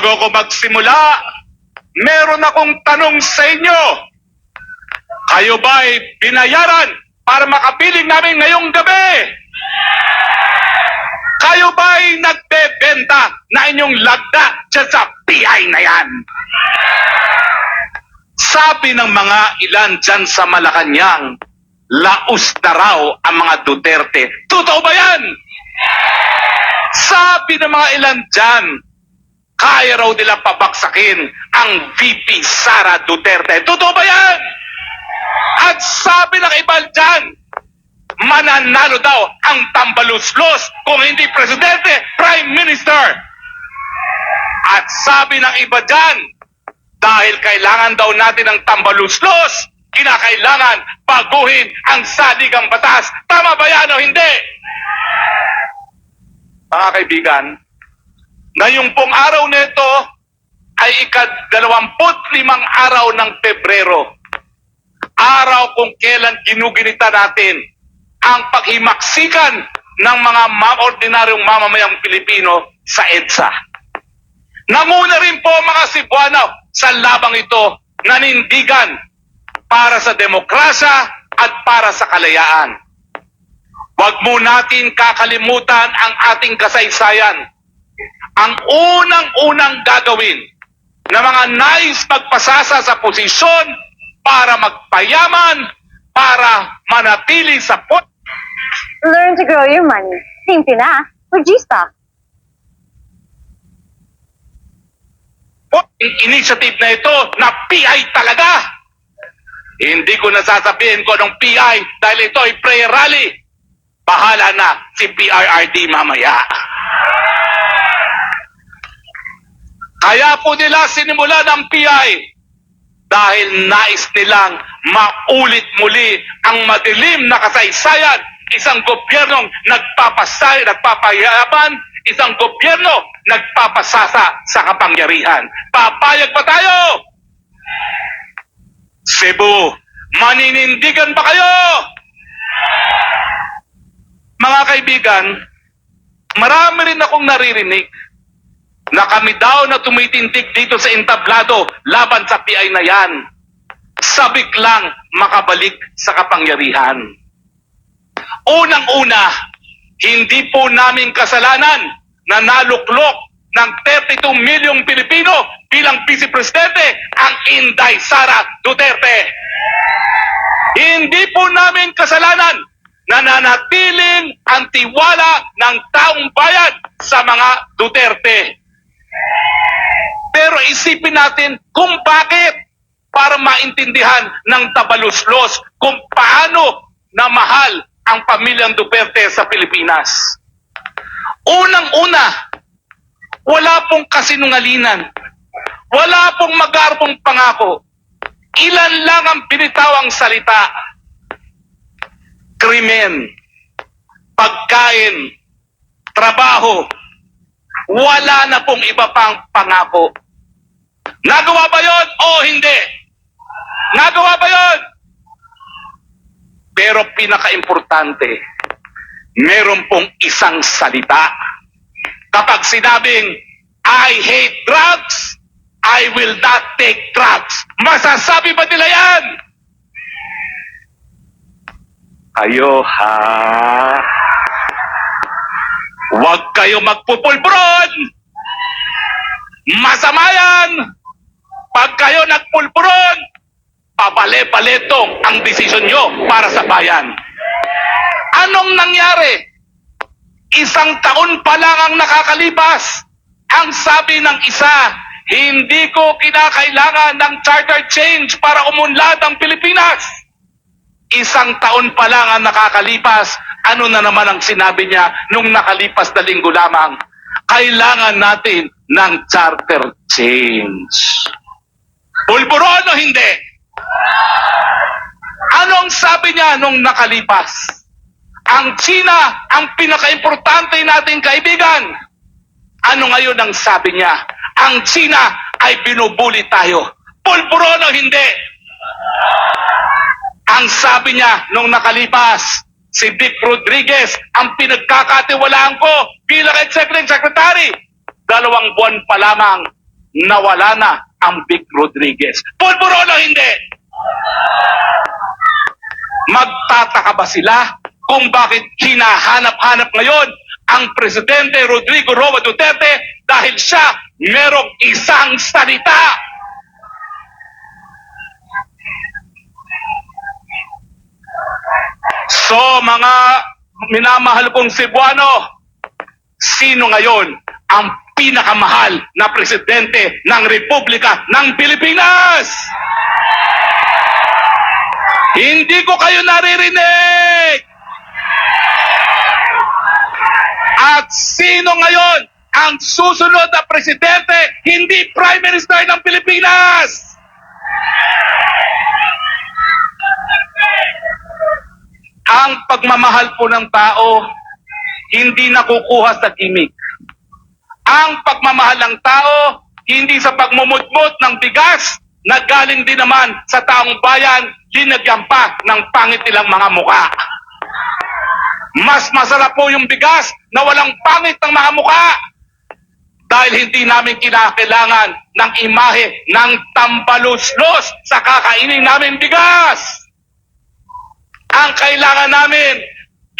Bago ko magsimula, meron akong tanong sa inyo. Kayo ba'y binayaran para makapiling namin ngayong gabi? Kayo ba'y nagbebenta na inyong lagda dyan sa PI na yan? Sabi ng mga ilan dyan sa Malacanang, laos na raw ang mga Duterte. Totoo ba yan? Sabi ng mga ilan dyan, kaya raw nila pabaksakin ang VP Sara Duterte. Totoo ba yan? At sabi ng iba dyan, mananalo daw ang tambaluslos kung hindi presidente, prime minister. At sabi ng iba dyan, dahil kailangan daw natin ng tambaluslos, kinakailangan baguhin ang saligang batas. Tama ba yan o hindi? Mga kaibigan, ngayong pong araw nito ay ikadalawamput limang araw ng Pebrero. Araw kung kailan ginuginita natin ang paghimaksikan ng mga ma- ordinaryong mamamayang Pilipino sa EDSA. Nanguna rin po mga Cebuano sa labang ito nanindigan para sa demokrasya at para sa kalayaan. Huwag mo natin kakalimutan ang ating kasaysayan. Ang unang-unang gagawin na mga nais magpasasa sa posisyon para magpayaman, para manatili sa pot Learn to grow your money. Simple na. With G-Stock. Initiative na ito na PI talaga. Hindi ko nasasabihin ko ng PI dahil ito ay prayer rally. Bahala na si PRRD mamaya. Kaya po nila sinimula ng PI dahil nais nilang maulit muli ang madilim na kasaysayan isang gobyernong nagpapasay, nagpapayaban, isang gobyerno nagpapasasa sa kapangyarihan. Papayag pa tayo! Cebu, maninindigan ba kayo? Mga kaibigan, marami rin akong naririnig na kami daw na tumitindig dito sa entablado laban sa PI na yan. Sabik lang makabalik sa kapangyarihan. Unang-una, hindi po namin kasalanan na naluklok ng 32 milyong Pilipino bilang Vice Presidente ang Inday Sara Duterte. Hindi po namin kasalanan na nanatiling ang tiwala ng taong bayan sa mga Duterte. Pero isipin natin kung bakit para maintindihan ng tabaluslos kung paano na mahal ang pamilyang Duterte sa Pilipinas. Unang-una, wala pong kasinungalingan. Wala pong magarbong pangako. Ilan lang ang binitawang salita. Krimen, pagkain, trabaho, wala na pong iba pang pangako. Nagawa ba yon o hindi? Nagawa ba yon? Pero pinaka-importante, meron pong isang salita. Kapag sinabing, I hate drugs, I will not take drugs. Masasabi ba nila yan? Kayo ha? Huwag kayo magpupulburon! Masama yan! Pag kayo nagpulburon, pabale-baletong ang desisyon nyo para sa bayan. Anong nangyari? Isang taon pa lang ang nakakalipas. Ang sabi ng isa, hindi ko kinakailangan ng charter change para umunlad ang Pilipinas. Isang taon pa lang ang nakakalipas. Ano na naman ang sinabi niya nung nakalipas na linggo lamang? Kailangan natin ng charter change. Pulburon o hindi? Anong sabi niya nung nakalipas? Ang China ang pinaka-importante nating kaibigan. Ano ngayon ang sabi niya? Ang China ay binubuli tayo. Pulburon o hindi? Ang sabi niya nung nakalipas, si Vic Rodriguez ang pinagkakatiwalaan ko bilang Executive Secretary. Dalawang buwan pa lamang nawala na ang Vic Rodriguez. Pulburon o hindi? Magtataka ba sila kung bakit hinahanap-hanap ngayon ang Presidente Rodrigo Roa Duterte dahil siya merong isang salita. So mga minamahal kong Cebuano, sino ngayon ang pinakamahal na presidente ng Republika ng Pilipinas? Hindi ko kayo naririnig! At sino ngayon ang susunod na presidente, hindi Prime Minister ng Pilipinas? Ang pagmamahal po ng tao, hindi nakukuha sa gimmick. Ang pagmamahal ng tao, hindi sa pagmumutmut ng bigas na galing din naman sa taong bayan, linagyan ng pangit nilang mga muka. Mas masarap po yung bigas na walang pangit ng mga muka dahil hindi namin kinakailangan ng imahe ng tambaluslos sa kakainin namin bigas. Ang kailangan namin,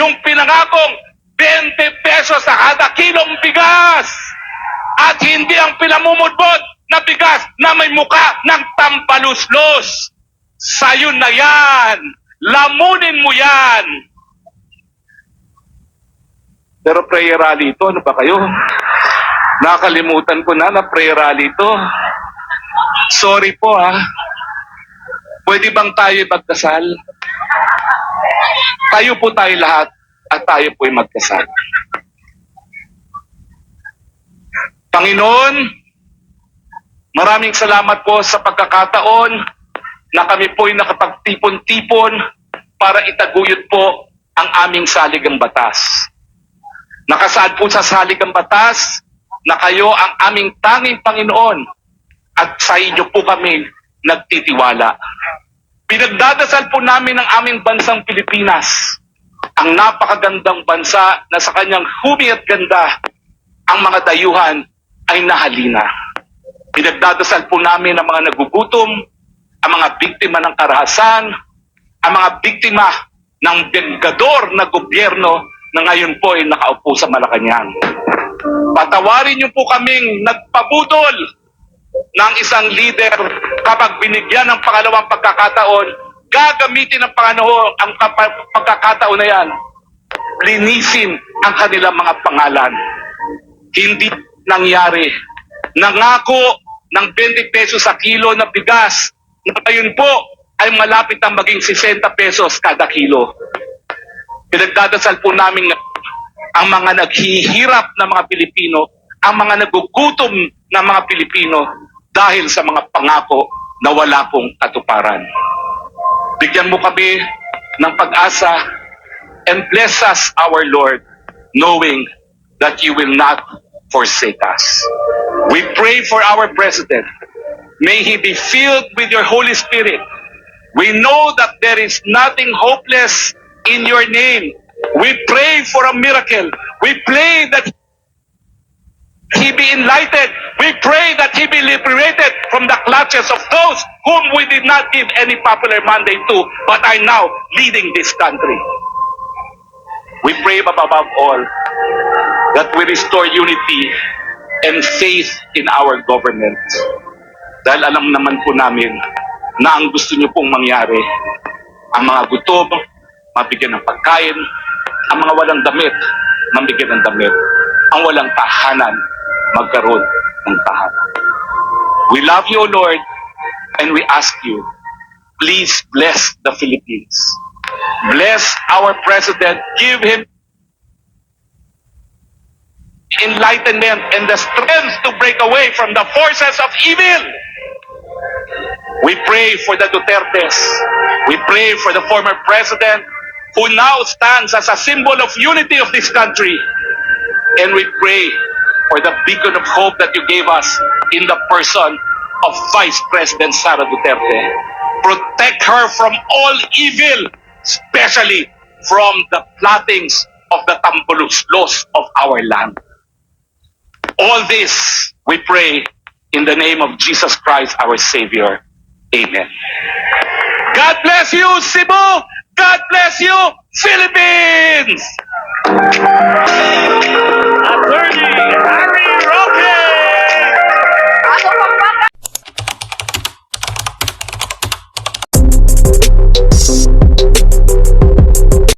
yung pinangakong 20 pesos sa kada kilong bigas. At hindi ang pinamumudbod na bigas na may muka ng tampaluslos. Sa'yo na yan. Lamunin mo yan. Pero prayer rally ito, ano ba kayo? Nakalimutan ko na na prayer rally ito. Sorry po ha. Pwede bang tayo magdasal? Tayo po tayo lahat at tayo po'y magdasal. Panginoon, maraming salamat po sa pagkakataon na kami po'y nakapagtipon-tipon para itaguyod po ang aming saligang batas. Nakasaad po sa saligang batas na kayo ang aming tanging Panginoon at sa inyo po kami nagtitiwala. Pinagdadasal po namin ang aming bansang Pilipinas, ang napakagandang bansa na sa kanyang humi at ganda, ang mga dayuhan ay nahalina. Pinagdadasal po namin ang mga nagugutom, ang mga biktima ng karahasan, ang mga biktima ng bengador na gobyerno na ngayon po ay nakaupo sa Malacanang. Patawarin niyo po kaming nagpabudol ng isang leader kapag binigyan ng pangalawang pagkakataon, gagamitin ng Panginoon ang pagkakataon na yan, linisin ang kanilang mga pangalan. Hindi nangyari. Nangako ng 20 pesos sa kilo na bigas na ngayon po ay malapit ang maging 60 pesos kada kilo. Pinagdadasal po namin ang mga naghihirap na mga Pilipino, ang mga nagugutom na mga Pilipino dahil sa mga pangako na wala pong katuparan. Bigyan mo kami ng pag-asa and bless us, our Lord, knowing that you will not forsake us. We pray for our President. May he be filled with your Holy Spirit. We know that there is nothing hopeless in your name. We pray for a miracle. We pray that he be enlightened. We pray that he be liberated from the clutches of those whom we did not give any popular mandate to, but are now leading this country. We pray above all that we restore unity and faith in our government. Dahil alam naman po namin na ang gusto niyo pong mangyari, ang mga gutom, mabigyan ng pagkain, ang mga walang damit, mabigyan ng damit, ang walang tahanan, magkaroon ng tahanan. We love you, Lord, and we ask you, please bless the Philippines. Bless our president. Give him enlightenment and the strength to break away from the forces of evil. We pray for the Dutertes. We pray for the former president who now stands as a symbol of unity of this country. And we pray for the beacon of hope that you gave us in the person of Vice President Sara Duterte. Protect her from all evil, especially from the plottings of the tambuluslos of our land. All this we pray in the name of Jesus Christ, our Savior. Amen. God bless you, Cebu! God bless you, Philippines! Attorney Harry Roque.